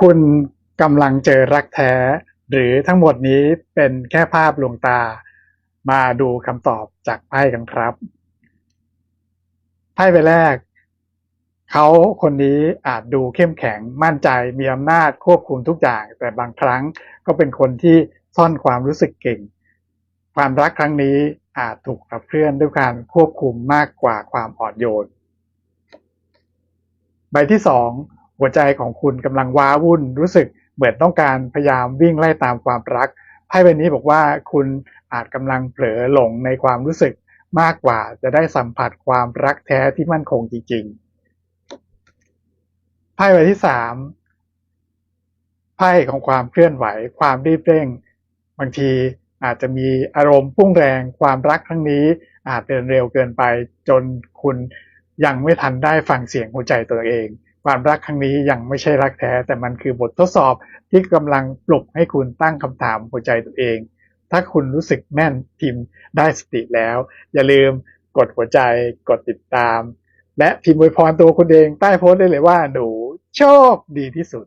คุณกำลังเจอรักแท้ หรือทั้งหมดนี้เป็นแค่ภาพลวงตา มาดูคำตอบจากไพ่กันครับไพ่ใบแรก เขาคนนี้อาจดูเข้มแข็งมั่นใจมีอำนาจควบคุมทุกอย่าง แต่บางครั้งก็เป็นคนที่ซ่อนความรู้สึกเก่ง ความรักครั้งนี้อาจถูกขับเคลื่อนด้วยการควบคุมมากกว่าความอ่อนโยน ใบที่สอง หัวใจของคุณกำลังว้าวุ่น รู้สึกเหมือนต้องการพยายามวิ่งไล่ตามความรักไพ่ใบนี้บอกว่าคุณอาจกำลังเผลอหลงในความรู้สึกมากกว่าจะได้สัมผัสความรักแท้ที่มั่นคงจริงๆไพ่ใบที่สามไพ่ของความเคลื่อนไหว ความรีบเร่ง บางทีอาจจะมีอารมณ์พุ่งแรงความรักครั้งนี้อาจเดินเร็วเกินไปจนคุณยังไม่ทันได้ฟังเสียงหัวใจตัวเอง ความรักครั้งนี้ยังไม่ใช่รักแท้ แต่มันคือบททดสอบที่กำลังปลุกให้คุณตั้งคำถามหัวใจตัวเอง ถ้าคุณรู้สึกแม่นพิมพ์ได้สติแล้ว อย่าลืมกดหัวใจกดติดตาม และพิมพ์อวยพรตัวคุณเองใต้โพสต์ได้เลยว่าหนูโชคดีที่สุด